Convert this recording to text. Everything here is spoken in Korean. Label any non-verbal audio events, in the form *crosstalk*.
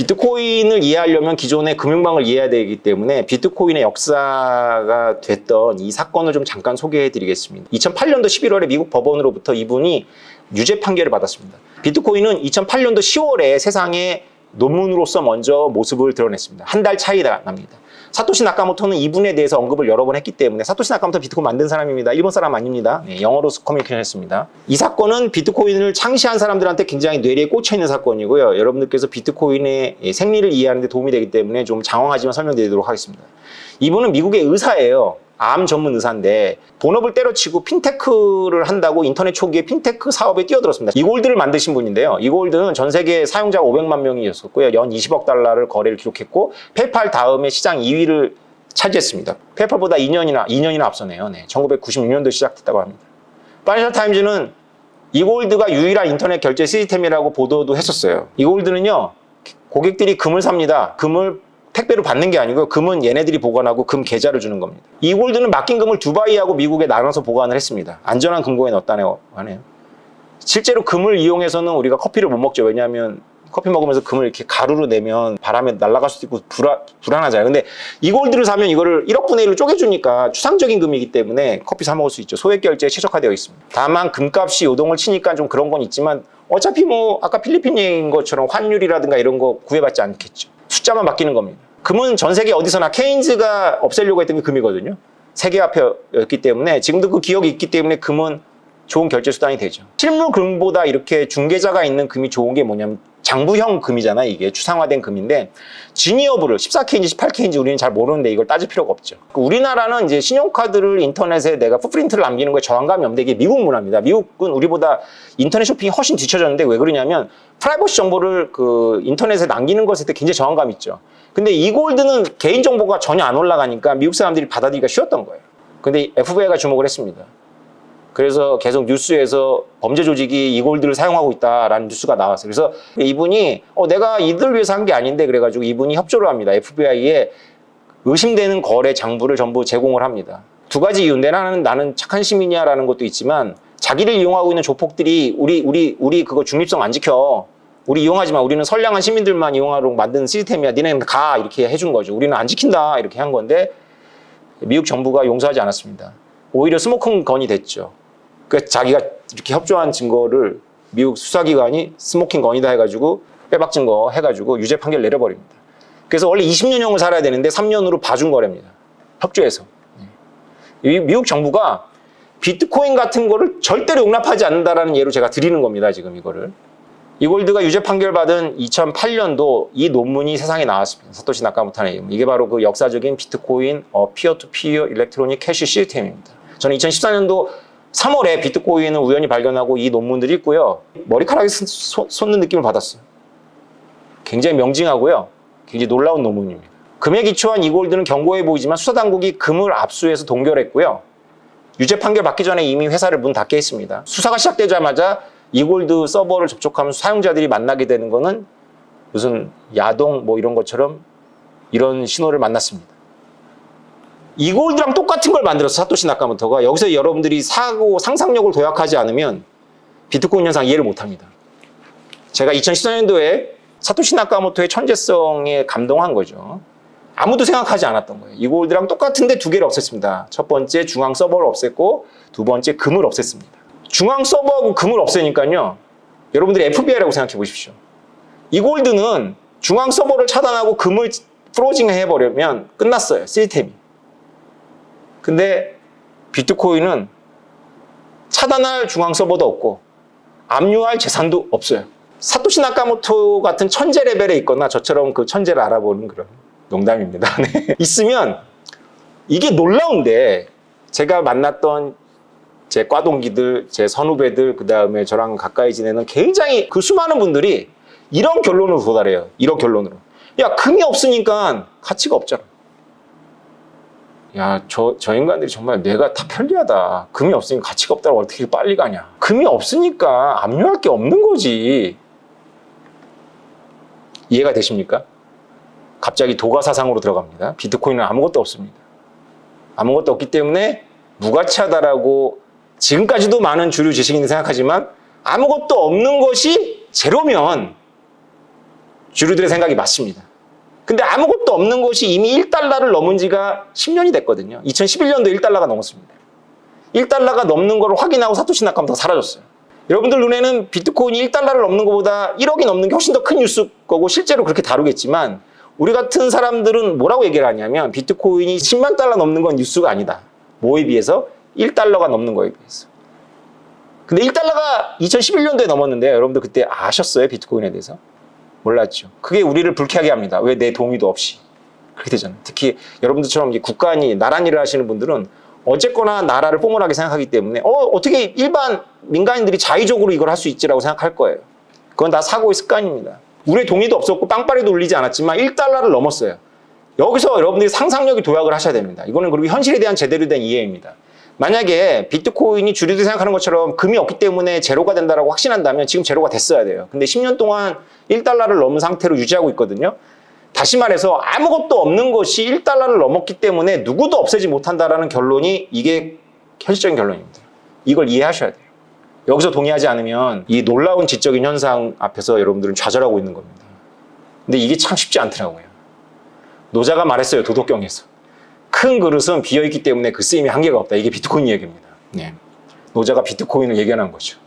비트코인을 이해하려면 기존의 금융망을 이해해야 되기 때문에 비트코인의 역사가 됐던 이 사건을 좀 잠깐 소개해 드리겠습니다. 2008년도 11월에 미국 법원으로부터 이분이 유죄 판결을 받았습니다. 비트코인은 2008년도 10월에 세상에 논문으로서 먼저 모습을 드러냈습니다. 한 달 차이가 납니다. 사토시 나카모토는 이분에 대해서 언급을 여러 번 했기 때문에 사토시 나카모토 비트코인 만든 사람입니다. 일본 사람 아닙니다. 네, 영어로 커뮤니케이션 했습니다. 이 사건은 비트코인을 창시한 사람들한테 굉장히 뇌리에 꽂혀 있는 사건이고요. 여러분들께서 비트코인의 생리를 이해하는 데 도움이 되기 때문에 좀 장황하지만 설명드리도록 하겠습니다. 이분은 미국의 의사예요. 암 전문 의사인데 본업을 때려치고 핀테크를 한다고 인터넷 초기에 핀테크 사업에 뛰어들었습니다. 이골드를 만드신 분인데요. 이골드는 전 세계 사용자가 500만 명이었었고요. 연 20억 달러를 거래를 기록했고 페이팔 다음에 시장 2위를 차지했습니다. 페이팔보다 2년이나 2년이나 앞서네요. 네, 1996년도 시작됐다고 합니다. 파이널 타임즈는 이골드가 유일한 인터넷 결제 시스템이라고 보도도 했었어요. 이골드는요 고객들이 금을 삽니다. 금을 택배로 받는 게 아니고 금은 얘네들이 보관하고 금 계좌를 주는 겁니다. 이 골드는 맡긴 금을 두바이하고 미국에 나눠서 보관을 했습니다. 안전한 금고에 넣었다네요. 실제로 금을 이용해서는 우리가 커피를 못 먹죠. 왜냐하면 커피 먹으면서 금을 이렇게 가루로 내면 바람에 날아갈 수도 있고 불안, 불안하잖아요. 근데 이 골드를 사면 이거를 1억 분의 1로 쪼개주니까 추상적인 금이기 때문에 커피 사 먹을 수 있죠. 소액 결제에 최적화되어 있습니다. 다만 금값이 요동을 치니까 좀 그런 건 있지만 어차피 뭐 아까 필리핀 얘기인 것처럼 환율이라든가 이런 거 구애받지 않겠죠. 숫자만 바뀌는 겁니다. 금은 전 세계 어디서나 케인즈가 없애려고 했던 게 금이거든요. 세계화표였기 때문에 지금도 그 기억이 있기 때문에 금은 좋은 결제 수단이 되죠. 실물 금보다 이렇게 중개자가 있는 금이 좋은 게 뭐냐면 장부형 금이잖아 이게 추상화된 금인데 지니어브를 14K인지 18K인지 우리는 잘 모르는데 이걸 따질 필요가 없죠. 그 우리나라는 이제 신용카드를 인터넷에 내가 풋프린트를 남기는 거에 저항감이 없는데 이게 미국 문화입니다. 미국은 우리보다 인터넷 쇼핑이 훨씬 뒤쳐졌는데 왜 그러냐면 프라이버시 정보를 그 인터넷에 남기는 것에 대해 굉장히 저항감이 있죠. 근데 이 골드는 개인 정보가 전혀 안 올라가니까 미국 사람들이 받아들이기가 쉬웠던 거예요. 근데 FBI가 주목을 했습니다. 그래서 계속 뉴스에서 범죄 조직이 이 골드를 사용하고 있다라는 뉴스가 나왔어요. 그래서 이분이 어, 내가 이들 위해서 한 게 아닌데 그래가지고 이분이 협조를 합니다. FBI에 의심되는 거래 장부를 전부 제공을 합니다. 두 가지 이유인데 나는 나는 착한 시민이야라는 것도 있지만 자기를 이용하고 있는 조폭들이 우리 우리 우리 그거 중립성 안 지켜. 우리 이용하지 마. 우리는 선량한 시민들만 이용하도록 만든 시스템이야. 니네는 가 이렇게 해준 거죠. 우리는 안 지킨다 이렇게 한 건데 미국 정부가 용서하지 않았습니다. 오히려 스모킹 건이 됐죠. 그 자기가 이렇게 협조한 증거를 미국 수사기관이 스모킹 건이다 해가지고 빼박 증거 해가지고 유죄 판결 내려버립니다. 그래서 원래 20년형을 살아야 되는데 3년으로 봐준 거랍니다. 협조해서. 이 미국 정부가 비트코인 같은 거를 절대로 용납하지 않는다라는 예로 제가 드리는 겁니다. 지금 이거를. 이골드가 유죄 판결 받은 2008년도 이 논문이 세상에 나왔습니다. 사토시 나카모토의 이게 바로 그 역사적인 비트코인 어, 피어 투 피어 일렉트로닉 캐시 시스템입니다. 저는 2014년도 3월에 비트코인을 우연히 발견하고 이 논문들을 읽고요. 머리카락이 솟- 솟는 느낌을 받았어요. 굉장히 명징하고요. 굉장히 놀라운 논문입니다. 금에 기초한 이 골드는 견고해 보이지만 수사당국이 금을 압수해서 동결했고요. 유죄 판결 받기 전에 이미 회사를 문 닫게 했습니다. 수사가 시작되자마자 이골드 서버를 접촉하면서 사용자들이 만나게 되는 거는 무슨 야동 뭐 이런 것처럼 이런 신호를 만났습니다. 이골드랑 똑같은 걸 만들었어 사토시 나카모토가 여기서 여러분들이 사고 상상력을 도약하지 않으면 비트코인 현상 이해를 못합니다. 제가 2014년도에 사토시 나카모토의 천재성에 감동한 거죠. 아무도 생각하지 않았던 거예요. 이골드랑 똑같은데 두 개를 없앴습니다. 첫 번째 중앙 서버를 없앴고 두 번째 금을 없앴습니다. 중앙 서버하고 금을 없애니까요. 여러분들이 FBI라고 생각해 보십시오. 이골드는 중앙 서버를 차단하고 금을 프로징 해버리면 끝났어요. 시스템이. 근데 비트코인은 차단할 중앙 서버도 없고 압류할 재산도 없어요. 사토시 나카모토 같은 천재 레벨에 있거나 저처럼 그 천재를 알아보는 그런 농담입니다. *laughs* 네. 있으면 이게 놀라운데 제가 만났던 제 과동기들, 제 선후배들, 그 다음에 저랑 가까이 지내는 굉장히 그 수많은 분들이 이런 결론으로 도달해요. 이런 결론으로. 야, 금이 없으니까 가치가 없잖아. 야, 저, 저 인간들이 정말 내가 다 편리하다. 금이 없으니까 가치가 없다고 어떻게 빨리 가냐. 금이 없으니까 압류할 게 없는 거지. 이해가 되십니까? 갑자기 도가 사상으로 들어갑니다. 비트코인은 아무것도 없습니다. 아무것도 없기 때문에 무가치하다라고 지금까지도 많은 주류 지식인이 생각하지만 아무것도 없는 것이 제로면 주류들의 생각이 맞습니다. 근데 아무것도 없는 것이 이미 1달러를 넘은 지가 10년이 됐거든요. 2011년도 1달러가 넘었습니다. 1달러가 넘는 걸 확인하고 사토시 나카모토가 사라졌어요. 여러분들 눈에는 비트코인이 1달러를 넘는 것보다 1억이 넘는 게 훨씬 더 큰 뉴스 거고 실제로 그렇게 다루겠지만 우리 같은 사람들은 뭐라고 얘기를 하냐면 비트코인이 10만 달러 넘는 건 뉴스가 아니다. 뭐에 비해서? 1달러가 넘는 거에 비해서. 근데 1달러가 2011년도에 넘었는데요. 여러분들 그때 아셨어요? 비트코인에 대해서? 몰랐죠. 그게 우리를 불쾌하게 합니다. 왜 내 동의도 없이. 그렇게 되잖아요. 특히 여러분들처럼 국가니 나란 일을 하시는 분들은 어쨌거나 나라를 포멀하게 생각하기 때문에 어 어떻게 일반 민간인들이 자의적으로 이걸 할 수 있지라고 생각할 거예요. 그건 다 사고의 습관입니다. 우리의 동의도 없었고 빵빠리도 울리지 않았지만 1달러를 넘었어요. 여기서 여러분들이 상상력이 도약을 하셔야 됩니다. 이거는 그리고 현실에 대한 제대로 된 이해입니다. 만약에 비트코인이 주류들이 생각하는 것처럼 금이 없기 때문에 제로가 된다라고 확신한다면 지금 제로가 됐어야 돼요. 근데 10년 동안 1달러를 넘은 상태로 유지하고 있거든요. 다시 말해서 아무것도 없는 것이 1달러를 넘었기 때문에 누구도 없애지 못한다라는 결론이 이게 현실적인 결론입니다. 이걸 이해하셔야 돼요. 여기서 동의하지 않으면 이 놀라운 지적인 현상 앞에서 여러분들은 좌절하고 있는 겁니다. 근데 이게 참 쉽지 않더라고요. 노자가 말했어요. 도덕경에서. 큰 그릇은 비어있기 때문에 그 쓰임이 한계가 없다. 이게 비트코인 얘기입니다. 네. 노자가 비트코인을 예견한 거죠.